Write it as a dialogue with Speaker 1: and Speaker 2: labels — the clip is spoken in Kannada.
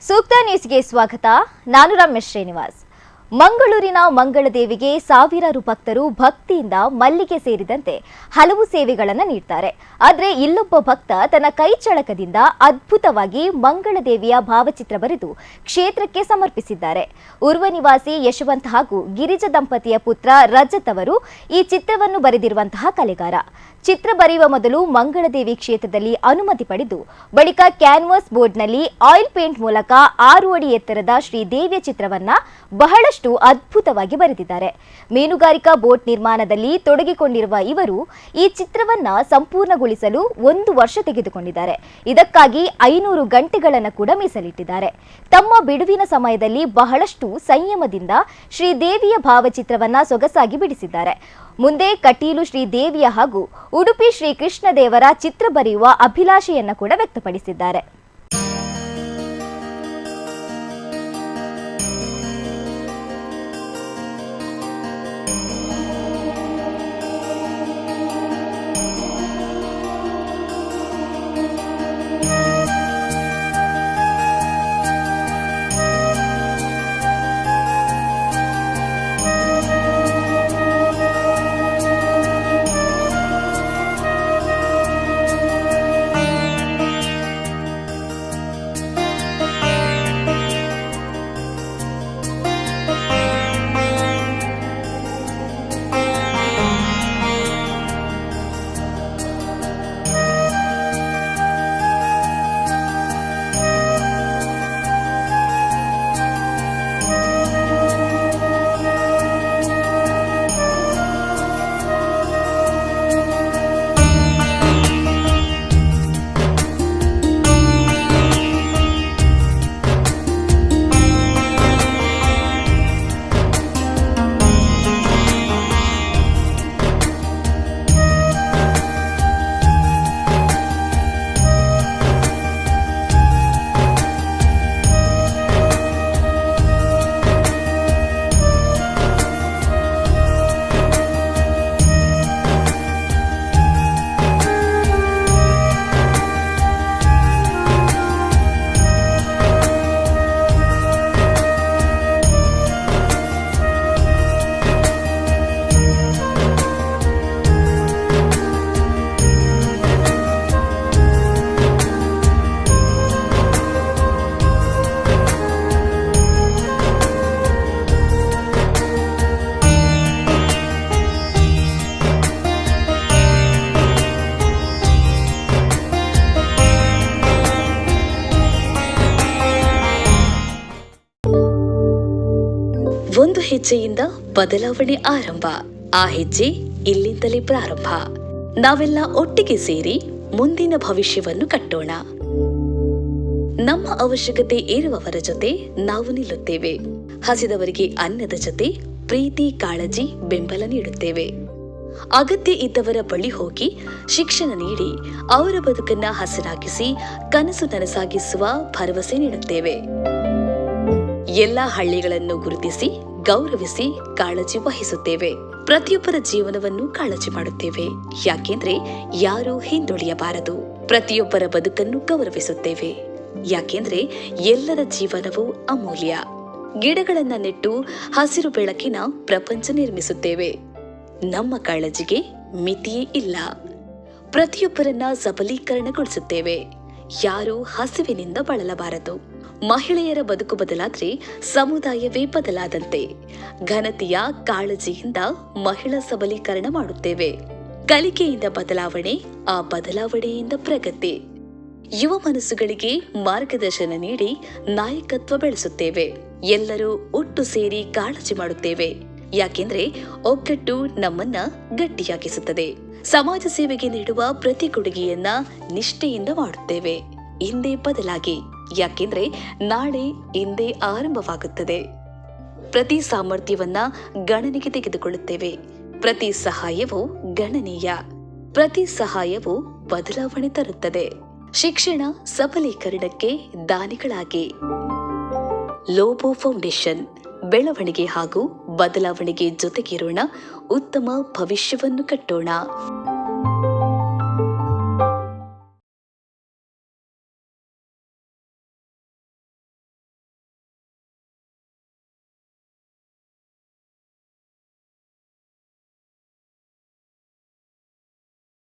Speaker 1: ಸೂಕ್ತ ನ್ಯೂಸ್ಗೆ ಸ್ವಾಗತ ನಾನು ರಮೇಶ್ ಶ್ರೀನಿವಾಸ್ ಮಂಗಳೂರಿನ ಮಂಗಳದೇವಿಗೆ ಸಾವಿರಾರು ಭಕ್ತರು ಭಕ್ತಿಯಿಂದ ಮಲ್ಲಿಗೆ ಸೇರಿದಂತೆ ಹಲವು ಸೇವೆಗಳನ್ನು ನೀಡ್ತಾರೆ. ಆದರೆ ಇಲ್ಲೊಬ್ಬ ಭಕ್ತ ತನ್ನ ಕೈ ಚಳಕದಿಂದ ಅದ್ಭುತವಾಗಿ ಮಂಗಳದೇವಿಯ ಭಾವಚಿತ್ರ ಬರೆದು ಕ್ಷೇತ್ರಕ್ಕೆ ಸಮರ್ಪಿಸಿದ್ದಾರೆ. ಉರ್ವ ನಿವಾಸಿ ಯಶವಂತ್ ಹಾಗೂ ಗಿರಿಜ ದಂಪತಿಯ ಪುತ್ರ ರಜತ್ ಅವರು ಈ ಚಿತ್ರವನ್ನು ಬರೆದಿರುವಂತಹ ಕಲೆಗಾರ. ಚಿತ್ರ ಬರೆಯುವ ಮೊದಲು ಮಂಗಳದೇವಿ ಕ್ಷೇತ್ರದಲ್ಲಿ ಅನುಮತಿ ಪಡೆದು ಬಳಿಕ ಕ್ಯಾನ್ವಾಸ್ ಬೋರ್ಡ್ನಲ್ಲಿ ಆಯಿಲ್ ಪೇಂಟ್ ಮೂಲಕ ಆರು ಅಡಿ ಎತ್ತರದ ಶ್ರೀದೇವಿಯ ಚಿತ್ರವನ್ನ ಬಹಳಷ್ಟು ಅದ್ಭುತವಾಗಿ ಬರೆದಿದ್ದಾರೆ. ಮೀನುಗಾರಿಕಾ ಬೋಟ್ ನಿರ್ಮಾಣದಲ್ಲಿ ತೊಡಗಿಕೊಂಡಿರುವ ಇವರು ಈ ಚಿತ್ರವನ್ನ ಸಂಪೂರ್ಣಗೊಳಿಸಲು ಒಂದು ವರ್ಷ ತೆಗೆದುಕೊಂಡಿದ್ದಾರೆ. ಇದಕ್ಕಾಗಿ ಐನೂರು ಗಂಟೆಗಳನ್ನು ಕೂಡ ಮೀಸಲಿಟ್ಟಿದ್ದಾರೆ. ತಮ್ಮ ಬಿಡುವಿನ ಸಮಯದಲ್ಲಿ ಬಹಳಷ್ಟು ಸಂಯಮದಿಂದ ಶ್ರೀದೇವಿಯ ಭಾವಚಿತ್ರವನ್ನ ಸೊಗಸಾಗಿ ಬಿಡಿಸಿದ್ದಾರೆ. ಮುಂದೆ ಕಟೀಲು ಶ್ರೀದೇವಿಯ ಹಾಗೂ ಉಡುಪಿ ಶ್ರೀ ಕೃಷ್ಣದೇವರ ಚಿತ್ರ ಬರೆಯುವ ಅಭಿಲಾಷೆಯನ್ನ ಕೂಡ ವ್ಯಕ್ತಪಡಿಸಿದ್ದಾರೆ.
Speaker 2: ಒಂದು ಹೆಜ್ಜೆಯಿಂದ ಬದಲಾವಣೆ ಆರಂಭ, ಆ ಹೆಜ್ಜೆ ಇಲ್ಲಿಂದಲೇ ಪ್ರಾರಂಭ. ನಾವೆಲ್ಲ ಒಟ್ಟಿಗೆ ಸೇರಿ ಮುಂದಿನ ಭವಿಷ್ಯವನ್ನು ಕಟ್ಟೋಣ. ನಮ್ಮ ಅವಶ್ಯಕತೆ ಇರುವವರ ಜೊತೆ ನಾವು ನಿಲ್ಲುತ್ತೇವೆ. ಹಸಿದವರಿಗೆ ಅನ್ನದ ಜೊತೆ ಪ್ರೀತಿ, ಕಾಳಜಿ, ಬೆಂಬಲ ನೀಡುತ್ತೇವೆ. ಅಗತ್ಯ ಇದ್ದವರ ಬಳಿ ಹೋಗಿ ಶಿಕ್ಷಣ ನೀಡಿ ಅವರ ಬದುಕನ್ನ ಹಸನಾಗಿಸಿ, ಕನಸು ನನಸಾಗಿಸುವ ಭರವಸೆ ನೀಡುತ್ತೇವೆ. ಎಲ್ಲ ಹಳ್ಳಿಗಳನ್ನು ಗುರುತಿಸಿ, ಗೌರವಿಸಿ ಕಾಳಜಿ ವಹಿಸುತ್ತೇವೆ. ಪ್ರತಿಯೊಬ್ಬರ ಜೀವನವನ್ನು ಕಾಳಜಿ ಮಾಡುತ್ತೇವೆ. ಯಾಕೆಂದ್ರೆ ಯಾರೂ ಹಿಂದುಳಿಯಬಾರದು. ಪ್ರತಿಯೊಬ್ಬರ ಬದುಕನ್ನು ಗೌರವಿಸುತ್ತೇವೆ. ಯಾಕೆಂದ್ರೆ ಎಲ್ಲರ ಜೀವನವು ಅಮೂಲ್ಯ. ಗಿಡಗಳನ್ನು ನೆಟ್ಟು ಹಸಿರು ಬೆಳಕಿನ ಪ್ರಪಂಚ ನಿರ್ಮಿಸುತ್ತೇವೆ. ನಮ್ಮ ಕಾಳಜಿಗೆ ಮಿತಿಯೇ ಇಲ್ಲ. ಪ್ರತಿಯೊಬ್ಬರನ್ನ ಸಬಲೀಕರಣಗೊಳಿಸುತ್ತೇವೆ. ಯಾರು ಹಸಿವಿನಿಂದ ಬಳಲಬಾರದು. ಮಹಿಳೆಯರ ಬದುಕು ಬದಲಾದ್ರೆ ಸಮುದಾಯವೇ ಬದಲಾದಂತೆ. ಘನತೆಯ ಕಾಳಜಿಯಿಂದ ಮಹಿಳಾ ಸಬಲೀಕರಣ ಮಾಡುತ್ತೇವೆ. ಕಲಿಕೆಯಿಂದ ಬದಲಾವಣೆ, ಆ ಬದಲಾವಣೆಯಿಂದ ಪ್ರಗತಿ. ಯುವ ಮನಸ್ಸುಗಳಿಗೆ ಮಾರ್ಗದರ್ಶನ ನೀಡಿ ನಾಯಕತ್ವ ಬೆಳೆಸುತ್ತೇವೆ. ಎಲ್ಲರೂ ಒಟ್ಟು ಸೇರಿ ಕಾಳಜಿ ಮಾಡುತ್ತೇವೆ. ಯಾಕೆಂದ್ರೆ ಒಗ್ಗಟ್ಟು ನಮ್ಮನ್ನ ಗಟ್ಟಿಯಾಗಿಸುತ್ತದೆ. ಸಮಾಜ ಸೇವೆಗೆ ನೀಡುವ ಪ್ರತಿ ಕೊಡುಗೆಯನ್ನ ನಿಷ್ಠೆಯಿಂದ ಮಾಡುತ್ತೇವೆ. ಹಿಂದೆ ಬದಲಾಗಿ. ಯಾಕೆಂದ್ರೆ ನಾಳೆ ಇಂದೇ ಆರಂಭವಾಗುತ್ತದೆ. ಪ್ರತಿ ಸಾಮರ್ಥ್ಯವನ್ನ ಗಣನೆಗೆ ತೆಗೆದುಕೊಳ್ಳುತ್ತೇವೆ. ಪ್ರತಿ ಸಹಾಯವೂ ಗಣನೀಯ. ಪ್ರತಿ ಸಹಾಯವು ಬದಲಾವಣೆ ತರುತ್ತದೆ. ಶಿಕ್ಷಣ ಸಬಲೀಕರಣಕ್ಕೆ ದಾನಿಗಳಾಗಿ. ಲೋಬೋ ಫೌಂಡೇಶನ್, ಬೆಳವಣಿಗೆ ಹಾಗೂ ಬದಲಾವಣೆಗೆ ಜೊತೆಗಿರೋಣ, ಉತ್ತಮ ಭವಿಷ್ಯವನ್ನು ಕಟ್ಟೋಣ.